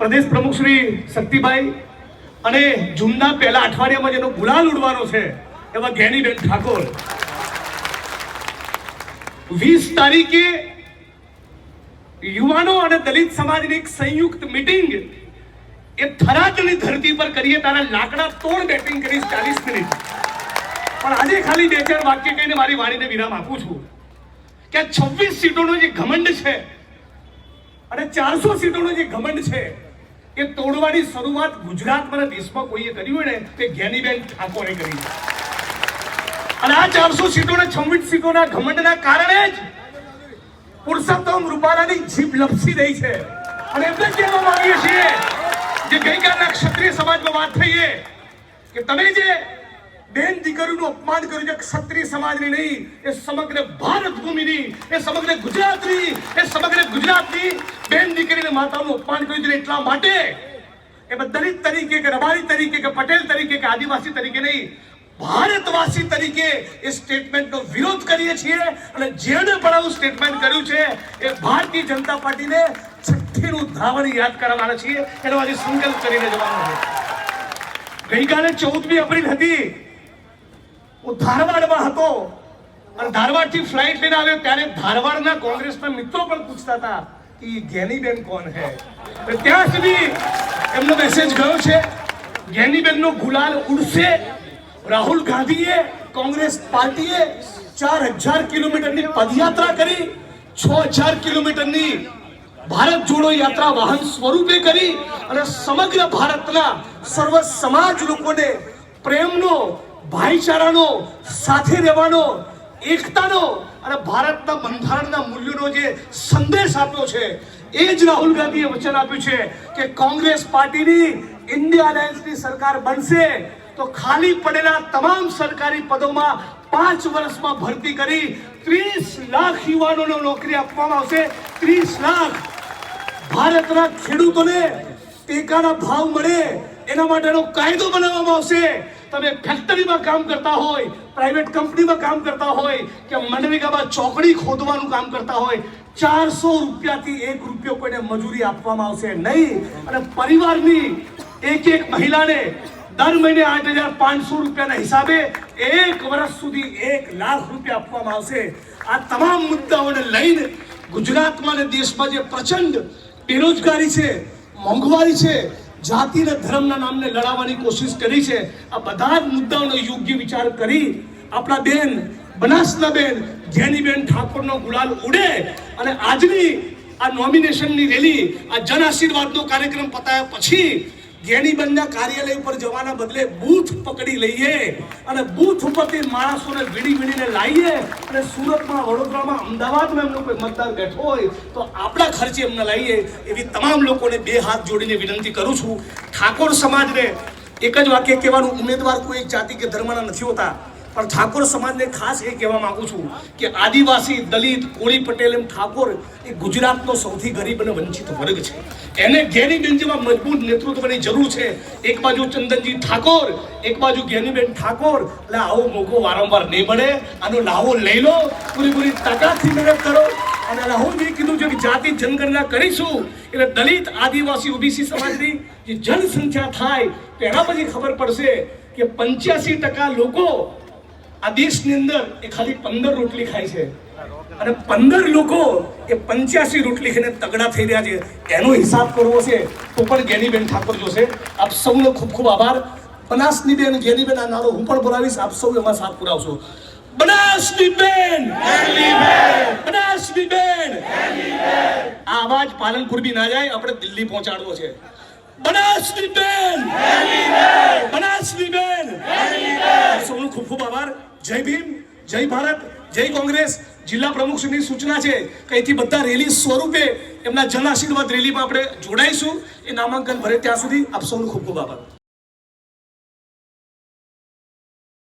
પ્રદેશ પ્રમુખ શ્રી શક્તિભાઈ અને જૂનના પહેલા અઠવાડિયામાં જેનો ગુલાલ ઉડવાનો છે એવા ગેનીબેન ઠાકોર. વીસ તારીખે યુવાનો અને દલિત સમાજની એક સંયુક્ત મિટિંગ એ થરાદની ધરતી પર કરીએ તારા લાકડા તોડ બેટિંગ કરીશ ચાલીસ મિનિટ. પણ આજે ખાલી બે ચાર વાક્ય કહીને મારી વાણીને વિરામ આપું છું કે આ છવ્વીસ સીટોનો જે ઘમંડ છે અને ચારસો સીટોનો જે ઘમંડ છે એ તોડવાની શરૂઆત ગુજરાતમાં દેશમાં કોઈએ કરી હોય ને, તે જ્ઞાનીબેન ઠાકોરે કરી અને આ ચારસો સીટોના છવ્વીસ સીટોના ઘમંડના કારણે જ પુરુષોત્તમ રૂપાલાની જીભ લપસી રહી છે. અને એમને કહેવા માંગીએ છીએ જે ગઈકાલના ક્ષત્રિય સમાજમાં વાત થઈ કે તમે જે બેન દીકરીનું અપમાન કર્યું છે ક્ષત્રિય સમાજની નહીં, એ સમગ્ર ભારત ભૂમિની, એ સમગ્ર ગુજરાતની, એ સમગ્ર ગુજરાતની બેન દીકરીને માતાનું અપમાન કર્યું છે એટલા માટે એ દલિત તરીકે કે રબારી તરીકે કે પટેલ તરીકે કે આદિવાસી તરીકે નહીં, ભારતવાસી તરીકે એ સ્ટેટમેન્ટનો વિરોધ કરીએ છીએ અને જેણે પણ આવું સ્ટેટમેન્ટ કર્યું છે, એ ભારતીય જનતા પાર્ટીને છઠ્ઠીનું ધાવણ યાદ કરવાના છીએ. એનો આજે સંકલ્પ કરીને જવાનો છે. ગઈકાલે ચૌદમી એપ્રિલ હતી. હું ધારવાડમાં હતો. અને ધારવાડથી ફ્લાઇટ લઈને આવ્યો ત્યારે ધારવાડના કોંગ્રેસના મિત્રો પણ પૂછતા હતા કે એ જ્ઞાનીબેન કોણ હે? ત્યાં સુધી એમનો મેસેજ ગયો છે જ્ઞાનીબેનનો ગુલાલ ઉડશે, રાહુલ ગાંધીએ કોંગ્રેસ પાર્ટીએ ચાર હજાર કિલોમીટરની પદયાત્રા કરી, છ હજાર કિલોમીટરની ભારત જોડો યાત્રા વાહન સ્વરૂપે કરી અને સમગ્ર ભારતના સર્વ સમાજ લોકોને પ્રેમનો ભાઈચારાનો, સાથે રહેવાનો, એકતાનો અને ભારતના બંધારણના મૂલ્યોનો જે સંદેશ આપ્યો છે, એ જ રાહુલ ગાંધીએ વચન આપ્યું છે કે કોંગ્રેસ પાર્ટીની ઇન્ડિયા અલાયન્સની સરકાર બનશે તો ખાલી પડેલા તમામ સરકારી પદોમાં પાંચ વર્ષમાં ભરતી કરી ત્રીસ લાખ યુવાનોને નોકરી આપવામાં આવશે. ત્રીસ લાખ. ભારતના ખેડૂતોને ટેકાના ભાવ મળે. એના માટેનો કાયદો બનાવવામાં આવશે. તમે ફેક્ટરીમાં કામ કરતા હોય, પ્રાઇવેટ કંપનીમાં કામ કરતા હોય કે મનરેગામાં ચોકડી ખોદવાનું કામ કરતા હોય, ચારસો રૂપિયાથી એક રૂપિયો કોઈને મજૂરી આપવામાં આવશે નહીં. અને પરિવારની એક એક મહિલાને દર મહિને આઠ હજાર પાંચસો રૂપિયાના હિસાબે એક વર્ષ સુધી એક લાખ રૂપિયા આપવામાં આવશે. આ તમામ મુદ્દાઓને લઈને ગુજરાતમાં અને દેશમાં જે પ્રચંડ બેરોજગારી છે, મોંઘવારી છે જાતિ ધર્મના નામને લડાવવાની કોશિશ કરી છે. આ બધા જ મુદ્દાઓનો યોગ્ય વિચાર કરી આપણા બેન, બનાસના બેન જેનીબેન ઠાકોરનો ગુલાલ ઉડે અને આજની આ નોમિનેશનની રેલી આ જન આશીર્વાદનો કાર્યક્રમ પતાયા પછી જ્ઞાનીબેનના કાર્યાલય ઉપર જવાના બદલે બૂથ પકડી લઈએ અને બૂથ ઉપરથી માણસોને વીડી વીણીને લાવીએ અને સુરતમાં વડોદરામાં અમદાવાદમાં એમનો કોઈ મતદાર બેઠો હોય તો આપણા ખર્ચે એમને લાવીએ એવી તમામ લોકોને બે હાથ જોડીને વિનંતી કરું છું. ઠાકોર સમાજને એક જ વાક્ય કહેવાનું, ઉમેદવાર કોઈ જાતિ કે ધર્મના નથી હોતા. પણ ઠાકોર સમાજને ખાસ એ કહેવા માગું છું કે આદિવાસી દલિત કોળી પટેલ એમ ઠાકોર એ ગુજરાતનો સૌથી ગરીબ અને વંચિત વર્ગ છે. એને જ્ઞાનીબેન જેવા મજબૂત નેતૃત્વની જરૂર છે. એક બાજુ ચંદનજી ઠાકોર, એક બાજુ જ્ઞાનીબેન ઠાકોર. એટલે આવો મોકો વારંવાર નહીં મળે. આનો લાવો લઈ લો. પૂરેપૂરી તાકાતથી મહેનત કરો. અને રાહુલજી કીધું છે કે જાતિ જનગણના કરીશું. એટલે દલિત આદિવાસી ઓબીસી સમાજની જે જનસંખ્યા થાય તો એના પછી ખબર પડશે કે પંચ્યાસી ટકા લોકો આ દેશની અંદર એ ખાલી પંદર રોટલી ખાય છે. અને પંદર લોકો એ પંચ્યાસી રોટલી ખાઈને તગડા થઈ રહ્યા છે. એનો હિસાબ કરવો છે તો પણ જ્ઞાનીબેન ઠાકોર જોશે. આપ સૌનો ખૂબ ખૂબ આભાર. બનાસની બેન જ્ઞાનીબેન આ નારો હું પણ બોલાવીશ. આપ સૌ એમાં સાથ પુરાવશો. બનાસની બેન! બનાસની બેન! આ અવાજ પાલનપુર બી ના જાય, આપણે દિલ્હી પહોંચાડવો છે. બનાસની બેન! બનાસની બેન! સૌનો ખૂબ ખૂબ આભાર. જય ભીમ, જય ભારત, જય કોંગ્રેસ. જિલ્લા પ્રમુખશ્રીની સૂચના છે કે અહીંથી બધા રેલી સ્વરૂપે એમના જન આશીર્વાદ રેલીમાં આપણે જોડાઈશું. એ નામાંકન ભરે ત્યાં સુધી આપ સૌનો ખૂબ ખૂબ આભાર.